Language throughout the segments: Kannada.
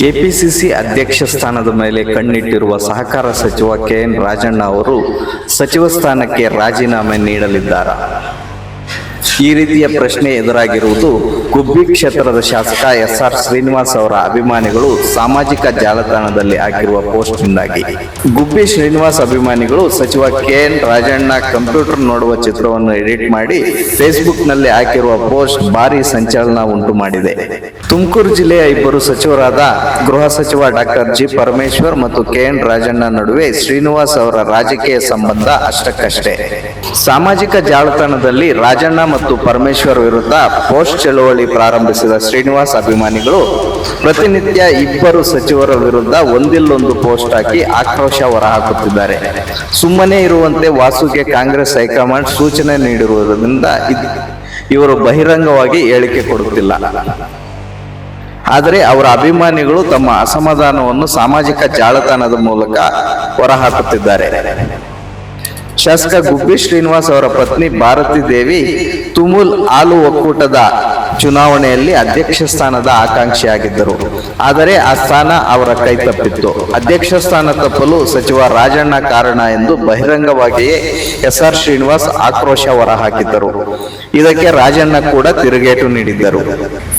ಕೆಪಿಸಿಸಿ ಅಧ್ಯಕ್ಷ ಸ್ಥಾನದ ಮೇಲೆ ಕಣ್ಣಿಟ್ಟಿರುವ ಸಹಕಾರ ಸಚಿವ ಕೆಎನ್ ರಾಜಣ್ಣ ಅವರು ಸಚಿವ ಸ್ಥಾನಕ್ಕೆ ರಾಜೀನಾಮೆ ನೀಡಲಿದ್ದಾರಾ. ಈ ರೀತಿಯ ಪ್ರಶ್ನೆ ಎದುರಾಗಿರುವುದು ಗುಬ್ಬಿ ಕ್ಷೇತ್ರದ ಶಾಸಕ ಎಸ್ ಆರ್ ಶ್ರೀನಿವಾಸ್ ಅವರ ಅಭಿಮಾನಿಗಳು ಸಾಮಾಜಿಕ ಜಾಲತಾಣದಲ್ಲಿ ಹಾಕಿರುವ ಪೋಸ್ಟ್ನಿಂದಾಗಿ. ಗುಬ್ಬಿ ಶ್ರೀನಿವಾಸ್ ಅಭಿಮಾನಿಗಳು ಸಚಿವ ಕೆ ಎನ್ ರಾಜಣ್ಣ ಕಂಪ್ಯೂಟರ್ ನೋಡುವ ಚಿತ್ರವನ್ನು ಎಡಿಟ್ ಮಾಡಿ ಫೇಸ್ಬುಕ್ನಲ್ಲಿ ಹಾಕಿರುವ ಪೋಸ್ಟ್ ಭಾರಿ ಸಂಚಲನ ಉಂಟು ಮಾಡಿದೆ. ತುಮಕೂರು ಜಿಲ್ಲೆಯ ಇಬ್ಬರು ಸಚಿವರಾದ ಗೃಹ ಸಚಿವ ಡಾಕ್ಟರ್ ಜಿ ಪರಮೇಶ್ವರ್ ಮತ್ತು ಕೆ ಎನ್ ರಾಜಣ್ಣ ನಡುವೆ ಶ್ರೀನಿವಾಸ್ ಅವರ ರಾಜಕೀಯ ಸಂಬಂಧ ಅಷ್ಟಕ್ಕಷ್ಟೇ. ಸಾಮಾಜಿಕ ಜಾಲತಾಣದಲ್ಲಿ ರಾಜಣ್ಣ ಮತ್ತು ಪರಮೇಶ್ವರ್ ವಿರುದ್ಧ ಪೋಸ್ಟ್ ಚಳುವಳಿ ಪ್ರಾರಂಭಿಸಿದ ಶ್ರೀನಿವಾಸ್ ಅಭಿಮಾನಿಗಳು ಪ್ರತಿನಿತ್ಯ ಇಬ್ಬರು ಸಚಿವರ ವಿರುದ್ಧ ಒಂದಿಲ್ಲೊಂದು ಪೋಸ್ಟ್ ಹಾಕಿ ಆಕ್ರೋಶ ಹೊರಹಾಕುತ್ತಿದ್ದಾರೆ. ಸುಮ್ಮನೆ ಇರುವಂತೆ ವಾಸುಗೆ ಕಾಂಗ್ರೆಸ್ ಹೈಕಮಾಂಡ್ ಸೂಚನೆ ನೀಡಿರುವುದರಿಂದ ಇವರು ಬಹಿರಂಗವಾಗಿ ಹೇಳಿಕೆ ಕೊಡುತ್ತಿಲ್ಲ. ಆದರೆ ಅವರ ಅಭಿಮಾನಿಗಳು ತಮ್ಮ ಅಸಮಾಧಾನವನ್ನು ಸಾಮಾಜಿಕ ಜಾಲತಾಣದ ಮೂಲಕ ಹೊರಹಾಕುತ್ತಿದ್ದಾರೆ. ಶಾಸಕ ಗುಬ್ಬಿ ಶ್ರೀನಿವಾಸ್ ಅವರ ಪತ್ನಿ ಭಾರತಿ ದೇವಿ ತುಮುಲ್ ಹಾಲು ಒಕ್ಕೂಟದ ಚುನಾವಣೆಯಲ್ಲಿ ಅಧ್ಯಕ್ಷ ಸ್ಥಾನದ ಆಕಾಂಕ್ಷಿಯಾಗಿದ್ದರು. ಆದರೆ ಆ ಸ್ಥಾನ ಅವರ ಕೈ ತಪ್ಪಿತ್ತು. ಅಧ್ಯಕ್ಷ ಸ್ಥಾನ ತಪ್ಪಲು ಸಚಿವ ರಾಜಣ್ಣ ಕಾರಣ ಎಂದು ಬಹಿರಂಗವಾಗಿಯೇ ಎಸ್ ಆರ್ ಶ್ರೀನಿವಾಸ್ ಆಕ್ರೋಶ ಹೊರಹಾಕಿದ್ದರು. ಇದಕ್ಕೆ ರಾಜಣ್ಣ ಕೂಡ ತಿರುಗೇಟು ನೀಡಿದ್ದರು.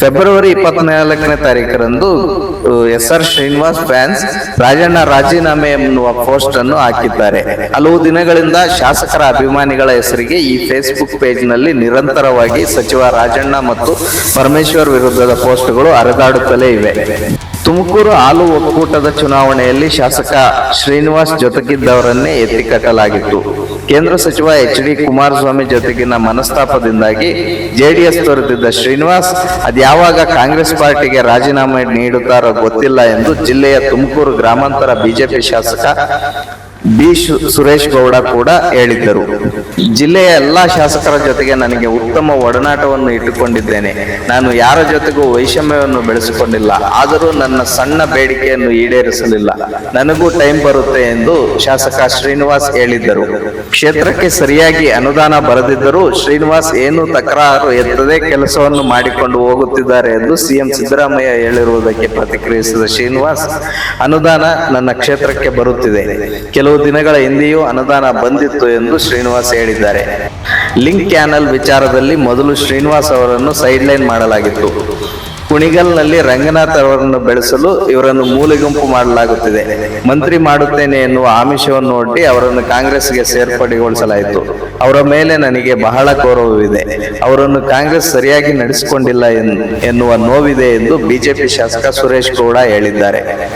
ಫೆಬ್ರವರಿ ಇಪ್ಪತ್ನಾಲ್ಕನೇ ತಾರೀಕರಂದು S R Srinivas fans Rajanna ರಾಜೀನಾಮೆ ಎನ್ನುವ ಪೋಸ್ಟ್ ಅನ್ನು ಹಾಕಿದ್ದಾರೆ. ಹಲವು ದಿನಗಳಿಂದ ಶಾಸಕರ ಅಭಿಮಾನಿಗಳ ಹೆಸರಿಗೆ ಈ ಫೇಸ್ಬುಕ್ ಪೇಜ್ನಲ್ಲಿ ನಿರಂತರವಾಗಿ ಸಚಿವ ರಾಜಣ್ಣ ಮತ್ತು ಪರಮೇಶ್ವರ್ ವಿರುದ್ಧದ ಪೋಸ್ಟ್ಗಳು ಹರಿದಾಡುತ್ತಲೇ ಇವೆ. ತುಮಕೂರು ಹಾಲು ಒಕ್ಕೂಟದ ಚುನಾವಣೆಯಲ್ಲಿ ಶಾಸಕ ಶ್ರೀನಿವಾಸ್ ಜೊತೆಗಿದ್ದವರನ್ನೇ ಎತ್ತಿಕಟ್ಟಲಾಗಿತ್ತು. ಕೇಂದ್ರ ಸಚಿವ ಎಚ್ ಡಿ ಕುಮಾರಸ್ವಾಮಿ ಜೊತೆಗಿನ ಮನಸ್ತಾಪದಿಂದಾಗಿ ಜೆಡಿಎಸ್ ತೊರೆದಿದ್ದ ಶ್ರೀನಿವಾಸ್ ಅದ್ಯಾವಾಗ ಕಾಂಗ್ರೆಸ್ ಪಾರ್ಟಿಗೆ ರಾಜೀನಾಮೆ ನೀಡುತ್ತಾರೋ ಗೊತ್ತಿಲ್ಲ ಎಂದು ಜಿಲ್ಲೆಯ ತುಮಕೂರು ಗ್ರಾಮಾಂತರ ಬಿಜೆಪಿ ಶಾಸಕ ಬಿ ಸುರೇಶ್ ಗೌಡ ಕೂಡ ಹೇಳಿದ್ದರು. ಜಿಲ್ಲೆಯ ಎಲ್ಲಾ ಶಾಸಕರ ಜೊತೆಗೆ ನನಗೆ ಉತ್ತಮ ಒಡನಾಟವನ್ನು ಇಟ್ಟುಕೊಂಡಿದ್ದೇನೆ. ನಾನು ಯಾರ ಜೊತೆಗೂ ವೈಷಮ್ಯವನ್ನು ಬೆಳೆಸಿಕೊಂಡಿಲ್ಲ. ಆದರೂ ನನ್ನ ಸಣ್ಣ ಬೇಡಿಕೆಯನ್ನು ಈಡೇರಿಸಲಿಲ್ಲ. ನನಗೂ ಟೈಮ್ ಬರುತ್ತೆ ಎಂದು ಶಾಸಕ ಶ್ರೀನಿವಾಸ್ ಹೇಳಿದ್ದರು. ಕ್ಷೇತ್ರಕ್ಕೆ ಸರಿಯಾಗಿ ಅನುದಾನ ಬರದಿದ್ದರೂ ಶ್ರೀನಿವಾಸ್ ಏನು ತಕರಾರು ಎತ್ತದೆ ಕೆಲಸವನ್ನು ಮಾಡಿಕೊಂಡು ಹೋಗುತ್ತಿದ್ದಾರೆ ಎಂದು ಸಿಎಂ ಸಿದ್ದರಾಮಯ್ಯ ಹೇಳಿರುವುದಕ್ಕೆ ಪ್ರತಿಕ್ರಿಯಿಸಿದ ಶ್ರೀನಿವಾಸ್, ಅನುದಾನ ನನ್ನ ಕ್ಷೇತ್ರಕ್ಕೆ ಬರುತ್ತಿದೆ. ದಿನಗಳ ಹಿಂದೆಯೂ ಅನುದಾನ ಬಂದಿತ್ತು ಎಂದು ಶ್ರೀನಿವಾಸ್ ಹೇಳಿದ್ದಾರೆ. ಲಿಂಕ್ ಕ್ಯಾನಲ್ ವಿಚಾರದಲ್ಲಿ ಮೊದಲು ಶ್ರೀನಿವಾಸ್ ಅವರನ್ನು ಸೈಡ್ಲೈನ್ ಮಾಡಲಾಗಿತ್ತು. ಕುಣಿಗಲ್ನಲ್ಲಿ ರಂಗನಾಥ್ ಅವರನ್ನು ಬೆಳೆಸಲು ಇವರನ್ನು ಮೂಲೆಗುಂಪು ಮಾಡಲಾಗುತ್ತಿದೆ. ಮಂತ್ರಿ ಮಾಡುತ್ತೇನೆ ಎನ್ನುವ ಆಮಿಷವನ್ನು ಒಡ್ಡಿ ಅವರನ್ನು ಕಾಂಗ್ರೆಸ್ಗೆ ಸೇರ್ಪಡೆಗೊಳಿಸಲಾಯಿತು. ಅವರ ಮೇಲೆ ನನಗೆ ಬಹಳ ಗೌರವವಿದೆ. ಅವರನ್ನು ಕಾಂಗ್ರೆಸ್ ಸರಿಯಾಗಿ ನಡೆಸಿಕೊಂಡಿಲ್ಲ ಎನ್- ಎನ್ನುವ ನೋವಿದೆ ಎಂದು ಬಿಜೆಪಿ ಶಾಸಕ ಸುರೇಶ್ ಗೌಡ ಹೇಳಿದ್ದಾರೆ.